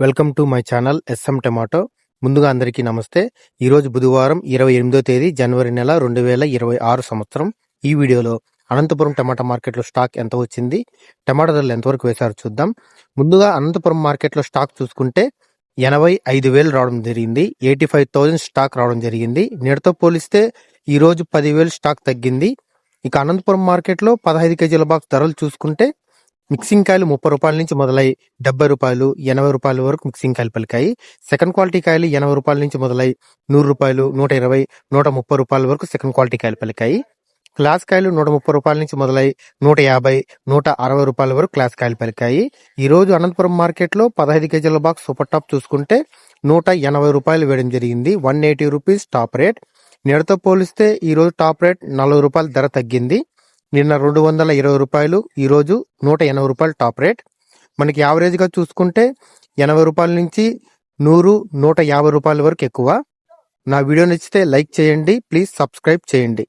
Welcome to my channel S M tomato. ముందుగా అందరికీ నమస్తే. ఈరోజు బుధవారం ఇరవై ఎనిమిదో తేదీ జనవరి నెల రెండు వేల ఇరవై ఆరు సంవత్సరం. ఈ వీడియోలో అనంతపురం టమాటా మార్కెట్లో స్టాక్ ఎంత వచ్చింది టమాటా ధరలు ఎంతవరకు వేశారో చూద్దాం. ముందుగా అనంతపురం మార్కెట్లో స్టాక్ చూసుకుంటే ఎనభై ఐదు వేలు రావడం జరిగింది ఎయిటీ ఫైవ్ థౌజండ్ స్టాక్ రావడం జరిగింది. నేటితో పోలిస్తే ఈరోజు పదివేలు స్టాక్ తగ్గింది. ఇక అనంతపురం మార్కెట్లో పదహైదు కేజీల బాక్స్ ధరలు చూసుకుంటే మిక్సింగ్ కాయలు ముప్పై రూపాయల నుంచి మొదలై డెబ్బై రూపాయలు ఎనభై రూపాయల వరకు మిక్సింగ్ కాయలు పలికాయి. సెకండ్ క్వాలిటీ కాయలు ఎనభై రూపాయల నుంచి మొదలై నూరు రూపాయలు నూట ఇరవై నూట ముప్పై రూపాయల వరకు సెకండ్ క్వాలిటీ కాయలు పలికాయి. క్లాస్ కాయలు నూట ముప్పై రూపాయల నుంచి మొదలై నూట యాభై నూట అరవై రూపాయల వరకు క్లాస్ కాయలు పలికాయి. ఈ రోజు అనంతపురం మార్కెట్లో పదహైదు కేజీల బాక్స్ సూపర్ టాప్ చూసుకుంటే నూట ఎనభై రూపాయలు వేయడం జరిగింది. One eighty rupees top rate. నేడుతో పోలిస్తే ఈరోజు టాప్ రేట్ నలభై రూపాయల ధర తగ్గింది. నిన్న రెండు వందల ఇరవై రూపాయలు ఈరోజు నూట ఎనభై రూపాయలు టాప్ రేట్. మనకి యావరేజ్గా చూసుకుంటే ఎనభై రూపాయల నుంచి నూరు నూట యాభై రూపాయల వరకు ఎక్కువ. నా వీడియో నచ్చితే లైక్ చేయండి ప్లీజ్ సబ్స్క్రైబ్ చేయండి.